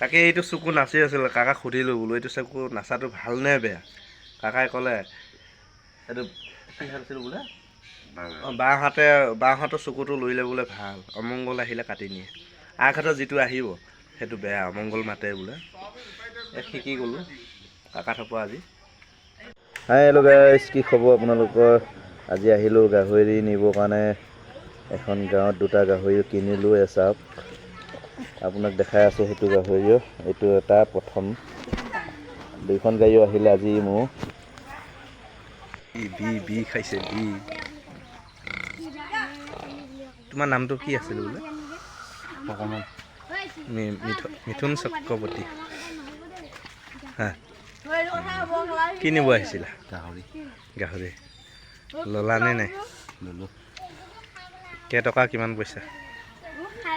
তাকে এইটো চকু নাচি আছিল কাকাক সুধিলোঁ বোলো এইটো চকু নাচাটো ভাল নে বেয়া? কাকাই ক'লে এইটো কি আছিল বোলে? অঁ বাওঁহাতে বাওঁহাতৰ চকুটো লৰিলে বোলে ভাল অমংগল আহিলে কাটি নিয়ে। আগহাতৰ যিটো আহিব সেইটো বেয়া অমংগল মাতে বোলে। এই শিকি গ'লোঁ কাকা থপা আজি। হাই হেল্ল' গাইজ কি খবৰ আপোনালোকৰ? আজি আহিলোঁ গাহৰি নিবৰ কাৰণে। এখন গাঁৱত দুটা গাহৰি কিনিলোঁ এচাপ। আপোনাক দেখাই আছোঁ সেইটো গাহৰিও এইটো এটা প্ৰথম। দুইখন গাড়ীও আহিলে আজি মোৰ। বি বি বি খাইছে বি। তোমাৰ নামটো কি আছিল বোলে? মিথু- মিথুন চক্ৰৱৰ্তী। হা? কি নিব আহিছিলা? গাহৰি। গাহৰি। ল'লানে নাই? ল'লোঁ। কেইটকা কিমান পইচা?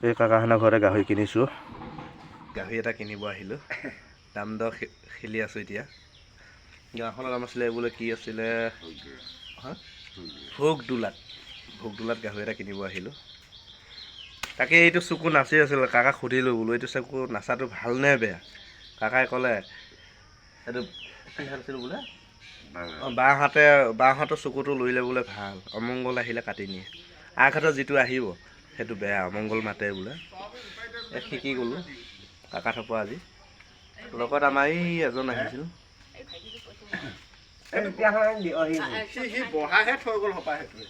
এই কাকাখনৰ ঘৰতে গাহৰি কিনিছোঁ। গাহৰি এটা কিনিব আহিলোঁ। দাম দৰ খেলি আছোঁ এতিয়া। গাঁওখনৰ নাম আছিলে বোলে কি আছিলে? হা? ভোগ দোলাত ভোগ দোলাত গাহৰি এটা কিনিব আহিলোঁ। তাকে এইটো চকু নাচি আছিল কাকাক সুধিলোঁ বোলো এইটো চকু নাচাটো ভালো নে বেয়া? কাকাই ক'লে এইটো কি হাত আছিল বোলে। অঁ বাওঁহাতে বাওঁহাতৰ চকুটো লৰিলে বোলে ভালো অমংগল আহিলে কাটি নিয়ে। আগহাতৰ যিটো আহিব সেইটো বেয়া অমংগল মাতে বোলে। এই শিকি গ'লোঁ কাকা থপা আজি। লগত আমাৰ এই এজন আহিছিল। বহাহে থৈ গ'ল হপাই সেইটোৱে।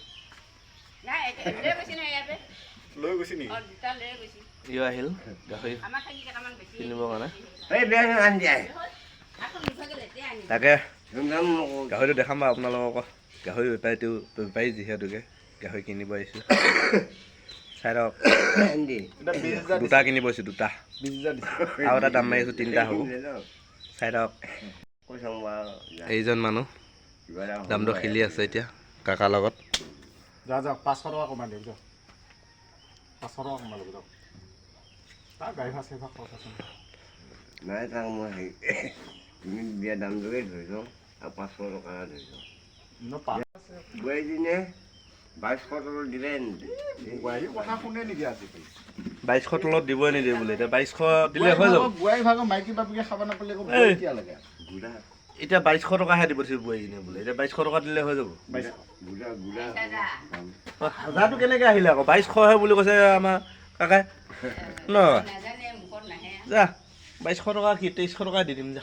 লৈ গৈছে নেকি? ইও আহিল। গাহৰি কিনিবৰ কাৰণে। তাকে। গাহৰিটো দেখাম বাৰু আপোনালোকক গাহৰি বেপাৰীটো বেপাৰী যিহেতুকে গাহৰি কিনিব আহিছোঁ। চাই লওক। দুটা কিনিব আহিছোঁ দুটা। আৰু এটা দাম মাৰি আছোঁ তিনিটা হ'ব। চাই লওক। এইজন মানুহ। দামটো খেলি আছে এতিয়া কাকাৰ লগত। যা যা পাঁচশো টকা কমাই দিয়ক যা। পাঁচশো টকা কমাই ল'ব যাওক। তাৰ গাড়ী ভাড়া চাড়ী ভাড়া খৰচ আছে। নাই তাক মই হেৰি তুমি দিয়া দামটোকে ধৰিছোঁ আৰু পাঁচশ টকা ন পাঁচ বোৱাৰীজনীয়ে বাইছশ টকা দিলে বোৱাৰী কথা শুনে নেকি আজিকালি বাইছশ তলত দিবই নিদিয়ে বোলে এতিয়া বাইছশ দিলে হৈ যাব বোৱাৰী ভাগৰ মাইকী বাপেকে খাব নাপালে আকৌ লাগে এতিয়া বাইছশ টকাহে দিব দিছিল বোৱাৰীজনীয়ে বোলে এতিয়া বাইছশ টকা দিলে হৈ যাব হাজাৰটো কেনেকৈ আহিলে আকৌ বাইছশহে বুলি কৈছে আমাৰ কাকাই ন যা বাইছশ টকা কি তেইছশ টকা দি দিম যা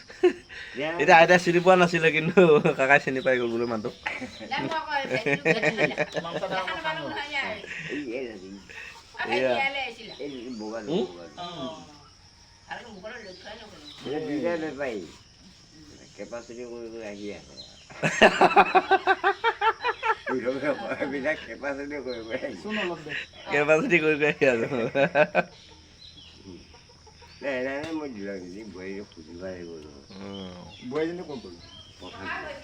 এতিয়া আইতাই চিনি পোৱা নাছিলে কিন্তু কাকাই চিনি পাই গ'ল বোলে মানুহটোক কেপাচিটি কৰি কৰি আহি আছে কেপাচিটি কৰি আহি আছো নাই নাই নাই মই নিদি বোৱাৰীক সুধিব লাগিব বোৱাৰীজনী ক'ত গ'ল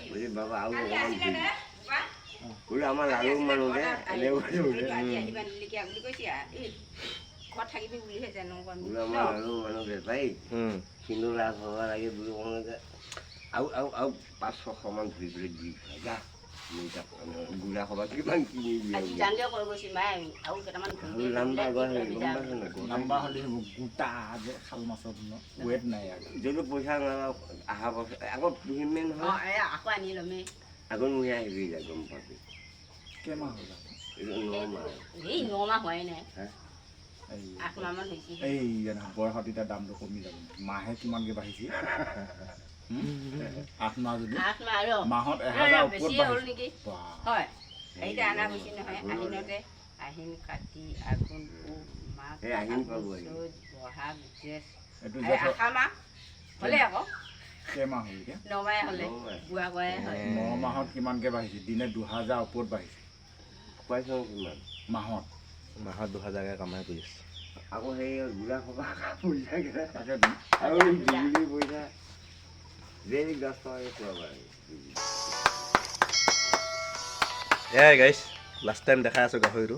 বুজি বাবা আৰু অকণমান দিম বোলো আমাৰ লালু মানুহ যে এনে বুলি বোলে বোলো আমাৰ লালু মানুহ বেপাৰী উম কিন্তু লাভ হ'ব লাগে বুলি কওঁ যে আৰু আৰু আৰু পাঁচ ছশমান ধৰি পেলাই দি যা গুড়া খাল মাছৰ ৱেট নাই যদি পইচা নালাগ অহা বছৰ আগত পুহিমে নহয় আগত মই আহিবি যা গম পাবি কেইমাহ হ'ল এই নমাহ হোৱাই নাই এই নহয় বয়সত এতিয়া দামটো কমি যাব মাহে কিমানকৈ বাঢ়িছে? আঠ মাহ যদি আঠ মাহ আৰু মাহত এহেজাৰ ওপৰত হ'ল নেকি? বাহ। হয়। হেৰিতে অনা গৈছে নহয় আহিনতে আহিন কাতি আঘোণ পুহ মাঘ বহাগ জেঠ এইটো জেঠ আশা মাহ হ'লে আকৌ। কেইমাহ হ'ল এতিয়া? নমাহে হ'লে। বুঢ়া কৰাই হয়। ন মাহত কিমানকৈ বাঢ়িছে? দিনে দুহাজাৰ ওপৰত বাঢ়িছে। খুৱাইছোঁ কিমান? মাহত? মাহত দুহাজাৰকৈ কামাই কৰি আছে। আকৌ সেই গুড়া খোপা তাকে আৰু বিজুলী পইচা দহ টকাকৈ খোৱাব লাগে এয়াই গাইছ লাষ্ট টাইম দেখাই আছোঁ গাহৰিটো